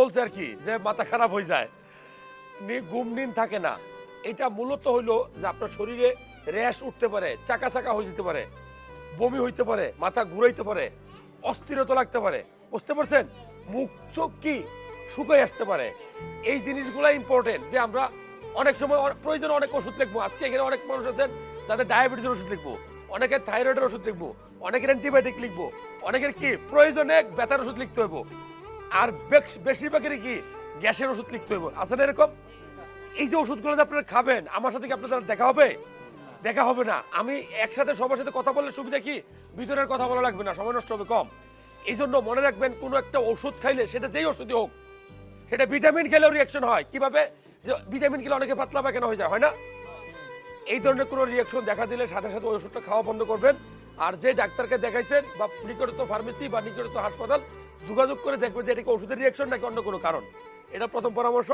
বলছে আর কি, যে মাথা খারাপ হয়ে যায়। ঘুম নিন থাকে না। এটা মূলত হইল যে আপনার শরীরে র্যাশ উঠতে পারে, চাকা চাকা হয়ে যেতে পারে, বমি হইতে পারে, মাথা ঘুরাইতে পারে, অস্থিরতা লাগতে পারে। বুঝতে পারছেন? মুখ, চোখ কি? শুকাই আসতে পারে। এই জিনিসগুলো ইম্পর্টেন্ট যে আমরা অনেক সময় প্রয়োজনে অনেক ওষুধ লিখব। আজকে এখানে অনেক মানুষ আছেন যাদের ডায়াবেটিসের ওষুধ লিখব, অনেকের থাইরয়েডের ওষুধ লিখব, অনেকের অ্যান্টিবায়োটিক লিখব, অনেকের কি? প্রয়োজনে ব্যথার ওষুধ লিখতে হইব। আর বেশ- বেশিরভাগেরই কি গ্যাসের ওষুধ লিখতে হইব। আছে না এরকম? এই যে ওষুধগুলো যে আপনারা খাবেন, আমার সাথে কি আপনাদের দেখা হবে? দেখা হবে না। আমি একসাথে সবার সাথে কথা বললে সুবিধা কি? ভিতরের কথা বলা লাগবে না, সময় নষ্ট হবে কম। এই জন্য মনে রাখবেন, কোনো একটা ওষুধ খাইলে, সেটা যেই ওষুধই হোক, সেটা ভিটামিন খেলেও রিয়াকশন হয়। কীভাবে? যে ভিটামিন খেলে অনেকে পাতলা পায়খানা হয়ে যায়, হয় না? এই ধরনের কোনো রিয়াকশন দেখা দিলে সাথে সাথে ওই ওষুধটা খাওয়া বন্ধ করবেন। আর যে ডাক্তারকে দেখাইছেন, বা নিকটস্থ ফার্মেসি বা নিকটস্থ হাসপাতাল যোগাযোগ করে দেখবে যে এটা কি ওষুধের রিয়াকশন নাকি অন্য কোনো কারণ। এটা প্রথম পরামর্শ।